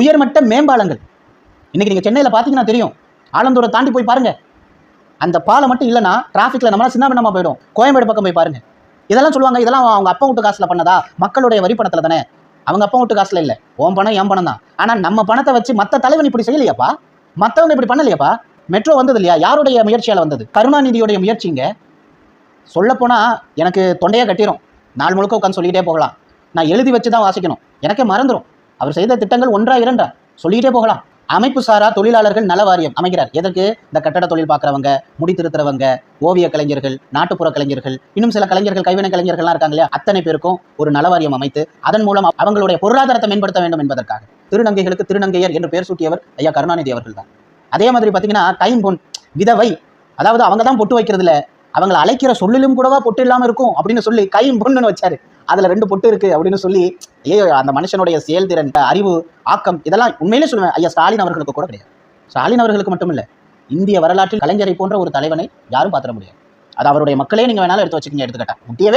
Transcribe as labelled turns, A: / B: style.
A: உயர்மட்ட மேம்பாலங்கள். இன்றைக்கி நீங்கள் சென்னையில் பார்த்தீங்கன்னா தெரியும். ஆலந்தூரை தாண்டி போய் பாருங்கள் அந்த பாலம் மட்டும் இல்லைன்னா டிராஃபிக்கில் நம்மளால் சின்ன பின்னமா போயிடும். கோயம்பேடு பக்கம் போய் பாருங்க. இதெல்லாம் சொல்லுவாங்க இதெல்லாம் அவங்க அப்பா வீட்டு காசில் பண்ணதா? மக்களுடைய வரி பணத்தில் தானே. அவங்க அப்பா வீட்டு காசில் இல்லை. ஓன் பணம் என் பணம் தான். ஆனால் நம்ம பணத்தை வச்சு மற்ற தலைவன் இப்படி செய்யலையாப்பா? மற்றவங்க இப்படி பண்ணலையாப்பா? மெட்ரோ வந்தது இல்லையா? யாருடைய முயற்சியால் வந்தது? கருணாநிதியுடைய முயற்சிங்க சொல்லப்போனால் எனக்கு தொண்டையே கட்டிடும் நாள் முழுக்க உட்காந்து சொல்லிக்கிட்டே போகலாம். நான் எழுதி வச்சு தான் வாசிக்கணும். எனக்கே மறந்துடும் அவர் செய்த திட்டங்கள் ஒன்றா இரண்டா? சொல்லிக்கிட்டே போகலாம். அமைப்பு சாரா தொழிலாளர்கள் நல வாரியம் அமைக்கிறார் எதற்கு? இந்த கட்டட தொழில் பார்க்குறவங்க முடி திருத்துறவங்க ஓவிய கலைஞர்கள் நாட்டுப்புற கலைஞர்கள் இன்னும் சில கலைஞர்கள் கைவினை கலைஞர்கள்லாம் இருக்காங்க இல்லையா? அத்தனை பேருக்கும் ஒரு நல வாரியம் அமைத்து அதன் மூலம் அவங்களுடைய பொருளாதாரத்தை மேம்படுத்த வேண்டும் என்பதற்காக. திருநங்கைகளுக்கு திருநங்கையர் என்று பெயர் சூட்டியவர் ஐயா கருணாநிதி அவர்கள் தான். அதே மாதிரி பார்த்தீங்கன்னா டைம் பொன் விதவை அதாவது அவங்க தான் பொட்டு வைக்கிறதுல அவங்களை அழைக்கிற சொல்லிலும் கூடவா பொட்டு இல்லாமல் இருக்கும் அப்படின்னு சொல்லி கை பொண்ணுன்னு வச்சாரு. அதில் ரெண்டு பொட்டு இருக்கு அப்படின்னு சொல்லி ஐயோ அந்த மனுஷனுடைய செயல்திறன் அறிவு ஆக்கம் இதெல்லாம் உண்மையிலே சொல்லுவேன். ஐயா ஸ்டாலின் அவர்களுக்கு கூட கிடையாது. ஸ்டாலின் அவர்களுக்கு மட்டும் இல்லை இந்திய வரலாற்றில் கலைஞரை போன்ற ஒரு தலைவனை யாரும் பார்த்துட முடியாது. அது அவருடைய மக்களே நீங்கள் வேணாலும் எடுத்து வச்சுக்கோங்க எடுத்துக்கிட்டா. முட்டியவே